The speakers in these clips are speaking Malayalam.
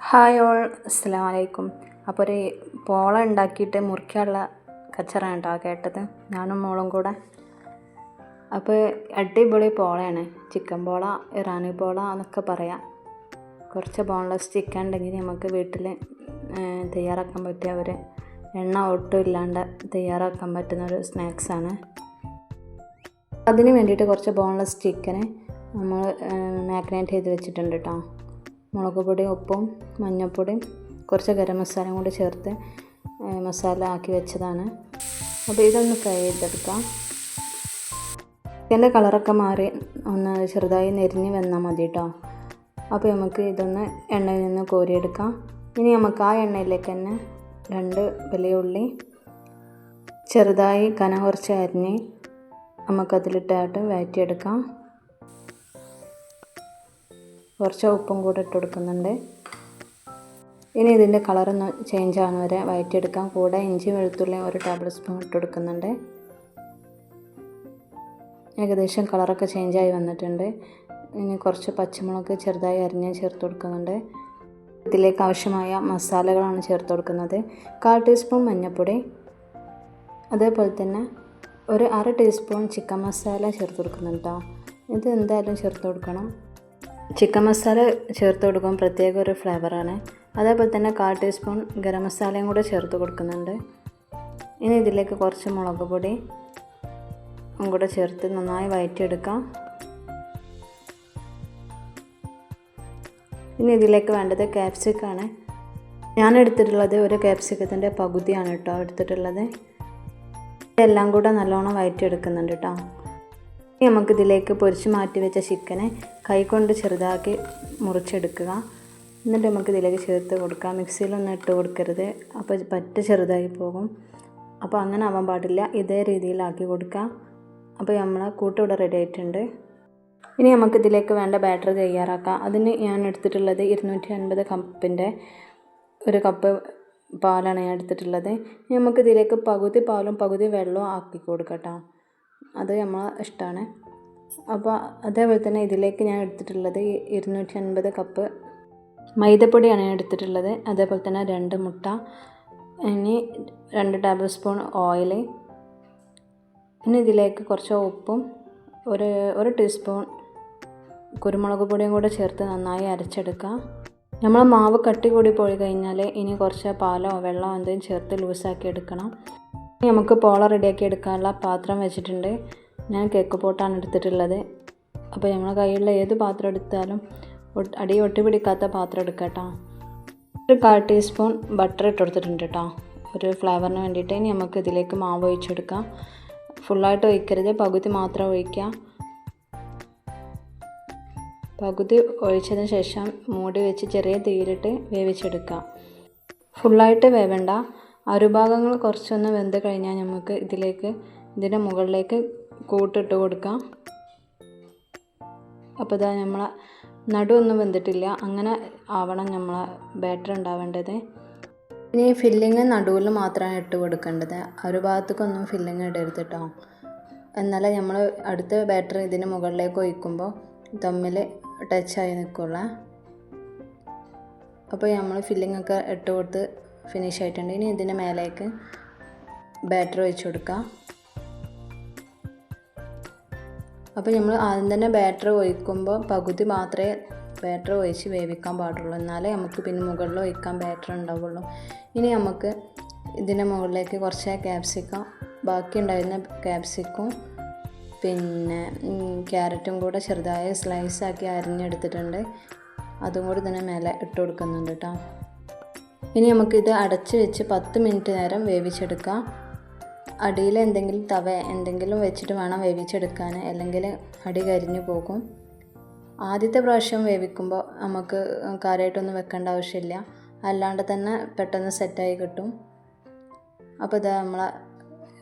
ഹായ് ഓൾ അസ്സാം വലൈക്കും അപ്പോൾ ഒരു പോള ഉണ്ടാക്കിയിട്ട് മുറിക്കാനുള്ള കച്ചറാണ് കേട്ടോ കേട്ടത്. ഞാനും മോളും കൂടെ. അപ്പോൾ അടിപൊളി പോളയാണ്. ചിക്കൻ പോള ഇറാനി പോള എന്നൊക്കെ പറയാം. കുറച്ച് ബോൺലെസ് ചിക്കൻ ഉണ്ടെങ്കിൽ നമുക്ക് വീട്ടിൽ തയ്യാറാക്കാൻ പറ്റിയ ഒരു എണ്ണ ഒട്ടും ഇല്ലാണ്ട് തയ്യാറാക്കാൻ പറ്റുന്ന ഒരു സ്നാക്സാണ് അതിന് വേണ്ടിയിട്ട് കുറച്ച് ബോൺലെസ് ചിക്കന് നമ്മൾ മാഗ്നേറ്റ് ചെയ്ത് വെച്ചിട്ടുണ്ട് കേട്ടോ മുളക് പൊടി ഉപ്പും മഞ്ഞൾപ്പൊടിയും കുറച്ച് ഗരം മസാലയും കൂടി ചേർത്ത് മസാല ആക്കി വെച്ചതാണ്. അപ്പോൾ ഇതൊന്ന് ഫ്രൈ ചെയ്തെടുക്കാം. ചിക്കന്റെ കളറൊക്കെ മാറി ഒന്ന് ചെറുതായി നെരിഞ്ഞ് വന്നാൽ മതി കേട്ടോ അപ്പോൾ നമുക്ക് ഇതൊന്ന് എണ്ണയിൽ നിന്ന് കോരിയെടുക്കാം. ഇനി നമുക്ക് ആ എണ്ണയിലേക്ക് തന്നെ രണ്ട് വലിയ ഉള്ളി ചെറുതായി കനം കുറച്ച് അരിഞ്ഞ് നമുക്കതിലിട്ടായിട്ട് വഴറ്റിയെടുക്കാം. കുറച്ച് ഉപ്പും കൂടെ ഇട്ട് കൊടുക്കുന്നുണ്ട്. ഇനി ഇതിന്റെ കളറൊന്ന് ചേഞ്ച് ആവുന്ന വരെ വയറ്റിയെടുക്കാം. കൂടെ ഇഞ്ചി വെളുത്തുള്ളി ഒരു ടേബിൾ സ്പൂൺ ഇട്ട് കൊടുക്കുന്നുണ്ട്. ഏകദേശം കളറൊക്കെ ചേഞ്ചായി വന്നിട്ടുണ്ട്. ഇനി കുറച്ച് പച്ചമുളക് ചെറുതായി അരിഞ്ഞ് ചേർത്ത് കൊടുക്കുന്നുണ്ട്. ഇതിലേക്ക് ആവശ്യമായ മസാലകളാണ് ചേർത്ത് കൊടുക്കുന്നത്. കാൽ ടീസ്പൂൺ മഞ്ഞൾപ്പൊടി. അതേപോലെ തന്നെ ഒരു അര ടീസ്പൂൺ ചിക്കൻ മസാല ചേർത്ത് കൊടുക്കുന്നുണ്ട് ഇത് എന്തായാലും ചേർത്ത് കൊടുക്കണം. ചിക്കൻ മസാല ചേർത്ത് കൊടുക്കുമ്പോൾ പ്രത്യേക ഒരു ഫ്ലേവറാണ് അതേപോലെ തന്നെ കാൽ ടീസ്പൂൺ ഗരം മസാലയും കൂടെ ചേർത്ത് കൊടുക്കുന്നുണ്ട്. ഇനി ഇതിലേക്ക് കുറച്ച് മുളക് പൊടി കൂടെ ചേർത്ത് നന്നായി വയറ്റിയെടുക്കാം. ഇനി ഇതിലേക്ക് വേണ്ടത് ക്യാപ്സിക്കാണ് ഞാൻ എടുത്തിട്ടുള്ളത് ഒരു ക്യാപ്സിക്കത്തിന്റെ പകുതിയാണ് കേട്ടോ എടുത്തിട്ടുള്ളത്. ഇതെല്ലാം കൂടെ നല്ലോണം വയറ്റിയെടുക്കുന്നുണ്ട് കേട്ടോ. ഇനി നമുക്കിതിലേക്ക് പൊരിച്ച് മാറ്റി വെച്ച ചിക്കനെ കൈകൊണ്ട് ചെറുതാക്കി മുറിച്ചെടുക്കുക. എന്നിട്ട് നമുക്ക് ഇതിലേക്ക് ചേർത്ത് കൊടുക്കാം. മിക്സിയിലൊന്നും ഇട്ട് കൊടുക്കരുത്. അപ്പോൾ പറ്റ ചെറുതായി പോകും. അപ്പോൾ അങ്ങനെ ആവാൻ പാടില്ല. ഇതേ രീതിയിലാക്കി കൊടുക്കാം. അപ്പോൾ നമ്മൾ കൂട്ടിവിടെ റെഡി ആയിട്ടുണ്ട്. ഇനി നമുക്കിതിലേക്ക് വേണ്ട ബാറ്റർ തയ്യാറാക്കാം. അതിന് ഞാൻ എടുത്തിട്ടുള്ളത് ഇരുന്നൂറ്റി അൻപത് കപ്പിന്റെ ഒരു കപ്പ് പാലാണ് ഞാൻ എടുത്തിട്ടുള്ളത്. ഇനി നമുക്കിതിലേക്ക് പകുതി പാലും പകുതി വെള്ളവും ആക്കി കൊടുക്കട്ടോ അത് നമ്മളെ ഇഷ്ടമാണ് അപ്പോൾ അതേപോലെ തന്നെ ഇതിലേക്ക് ഞാൻ എടുത്തിട്ടുള്ളത് ഇരുന്നൂറ്റി അൻപത് കപ്പ് മൈദപ്പൊടിയാണ് ഞാൻ എടുത്തിട്ടുള്ളത്. അതേപോലെ തന്നെ രണ്ട് മുട്ട ഇനി രണ്ട് ടേബിൾ സ്പൂൺ ഓയിൽ പിന്നെ ഇതിലേക്ക് കുറച്ച് ഉപ്പും ഒരു ഒരു ടീസ്പൂൺ കുരുമുളക് പൊടിയും കൂടെ ചേർത്ത് നന്നായി അരച്ചെടുക്കുക. നമ്മൾ മാവ് കട്ടി കൂടി പോയി കഴിഞ്ഞാൽ ഇനി കുറച്ച് പാലോ വെള്ളമോ എന്തെങ്കിലും ചേർത്ത് ലൂസാക്കി എടുക്കണം. നമുക്ക് പോള റെഡിയാക്കി എടുക്കാനുള്ള പാത്രം വെച്ചിട്ടുണ്ട്. ഞാൻ കേക്ക് പോട്ടാണ് എടുത്തിട്ടുള്ളത്. അപ്പോൾ നമ്മളെ കയ്യിലുള്ള ഏത് പാത്രം എടുത്താലും അടി ഒട്ടി പിടിക്കാത്ത പാത്രം എടുക്കുക ഒരു കാൽ ടീസ്പൂൺ ബട്ടർ ഇട്ട് കൊടുത്തിട്ടുണ്ട് കേട്ടോ. ഒരു ഫ്ലേവറിന് വേണ്ടിയിട്ട് ഇനി നമുക്ക് ഇതിലേക്ക് മാവ് ഒഴിച്ചെടുക്കാം. ഫുള്ളായിട്ട് ഒഴിക്കരുത്. പകുതി മാത്രം ഒഴിക്കുക പകുതി ഒഴിച്ചതിന് ശേഷം മൂടി വെച്ച് ചെറിയ തീയിലിട്ട് വേവിച്ചെടുക്കുക ഫുള്ളായിട്ട് വേവണ്ട. അരുഭാഗങ്ങൾ കുറച്ചൊന്ന് വെന്ത് കഴിഞ്ഞാൽ നമുക്ക് ഇതിലേക്ക് ഇതിന്റെ മുകളിലേക്ക് കൂട്ടിട്ട് കൊടുക്കാം. അപ്പോൾ ഇതാ നമ്മൾ നടുവൊന്നും വെന്തിട്ടില്ല. അങ്ങനെ ആവണം നമ്മൾ ബാറ്റർ ഉണ്ടാവേണ്ടത്. ഇനി ഫില്ലിങ് നടുവിൽ മാത്രമാണ് ഇട്ട് കൊടുക്കേണ്ടത്. ഒരു ഭാഗത്തേക്കൊന്നും ഫില്ലിങ് ഇടരുത് കേട്ടോ എന്നാലേ നമ്മൾ അടുത്ത ബാറ്റർ ഇതിന് മുകളിലേക്ക് ഒഴിക്കുമ്പോൾ തമ്മിൽ ടച്ചായി നിൽക്കുള്ള. അപ്പോൾ നമ്മൾ ഫില്ലിങ്ങൊക്കെ ഇട്ട് കൊടുത്ത് ഫിനിഷ് ആയിട്ടുണ്ട്. ഇനി ഇതിന്റെ മേലേക്ക് ബാറ്റർ ഒഴിച്ച് കൊടുക്കാം അപ്പോൾ നമ്മൾ ആദ്യം തന്നെ ബാറ്റർ ഒഴിക്കുമ്പോൾ പകുതി മാത്രമേ ബാറ്റർ ഒഴിച്ച് വേവിക്കാൻ പാടുള്ളൂ. എന്നാലേ നമുക്ക് പിന്നെ മുകളിൽ ഒഴിക്കാൻ ബാറ്റർ ഉണ്ടാവുള്ളൂ. ഇനി നമുക്ക് ഇതിന്റെ മുകളിലേക്ക് കുറച്ച് ക്യാപ്സിക്കം ബാക്കി ഉണ്ടായിരുന്ന ക്യാപ്സിക്കും പിന്നെ ക്യാരറ്റും കൂടെ ചെറുതായി സ്ലൈസാക്കി അരിഞ്ഞെടുത്തിട്ടുണ്ട്. അതും കൂടി തന്നെ മേലെ ഇട്ട് കൊടുക്കുന്നുണ്ട് കേട്ടോ. ഇനി നമുക്കിത് അടച്ച് വെച്ച് പത്ത് മിനിറ്റ് നേരം വേവിച്ചെടുക്കാം. അടിയിൽ എന്തെങ്കിലും തവ എന്തെങ്കിലും വെച്ചിട്ട് വേണം വേവിച്ചെടുക്കാൻ. അല്ലെങ്കിൽ അടി കരിഞ്ഞു പോകും. ആദ്യത്തെ പ്രാവശ്യം വേവിക്കുമ്പോൾ നമുക്ക് കാര്യമായിട്ടൊന്നും വെക്കേണ്ട ആവശ്യമില്ല. അല്ലാണ്ട് തന്നെ പെട്ടെന്ന് സെറ്റായി കിട്ടും. അപ്പോൾ ഇതാ നമ്മളെ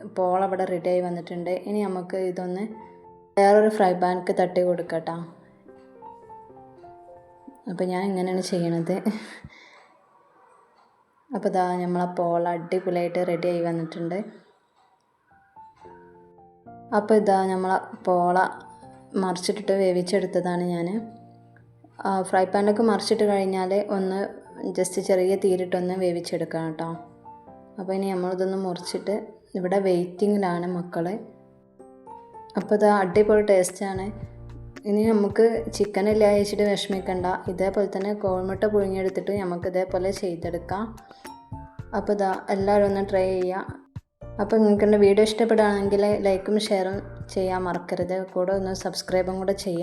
പോൾ അവിടെ റെഡിയായി വന്നിട്ടുണ്ട്. ഇനി നമുക്ക് ഇതൊന്ന് വേറൊരു ഫ്രൈ പാനിക്ക് തട്ടി കൊടുക്കട്ടോ അപ്പോൾ ഞാൻ ഇങ്ങനെയാണ് ചെയ്യണത്. അപ്പോൾ ഇതാ നമ്മളെ പോൾ അടിപൊളിയായിട്ട് ആയി വന്നിട്ടുണ്ട്. അപ്പോൾ ഇതാ നമ്മളെ പോള മറിച്ചിട്ടിട്ട് വേവിച്ചെടുത്തതാണ് ഞാൻ ഫ്രൈ പാനിലൊക്കെ മറിച്ചിട്ട് കഴിഞ്ഞാൽ ഒന്ന് ജസ്റ്റ് ചെറിയ തീരിട്ടൊന്ന് വേവിച്ചെടുക്കണം കേട്ടോ. അപ്പോൾ ഇനി നമ്മളിതൊന്ന് മുറിച്ചിട്ട് ഇവിടെ വെയിറ്റിങ്ങിലാണ് മക്കൾ അപ്പോൾ ഇത് അടിപൊളി ടേസ്റ്റാണ് ഇനി നമുക്ക് ചിക്കൻ ഇല്ല വെച്ചിട്ട് വിഷമിക്കണ്ട. ഇതേപോലെ തന്നെ കോഴിമുട്ട പുഴുങ്ങിയെടുത്തിട്ട് നമുക്ക് ഇതേപോലെ ചെയ്തെടുക്കാം. അപ്പോൾ ഇതാ എല്ലാവരും ഒന്ന് ട്രൈ ചെയ്യുക അപ്പോൾ നിങ്ങൾക്ക് വീഡിയോ ഇഷ്ടപ്പെടുകയാണെങ്കിൽ ലൈക്കും ഷെയറും ചെയ്യാൻ മറക്കരുത്. കൂടെ ഒന്ന് സബ്സ്ക്രൈബും കൂടെ ചെയ്യാം.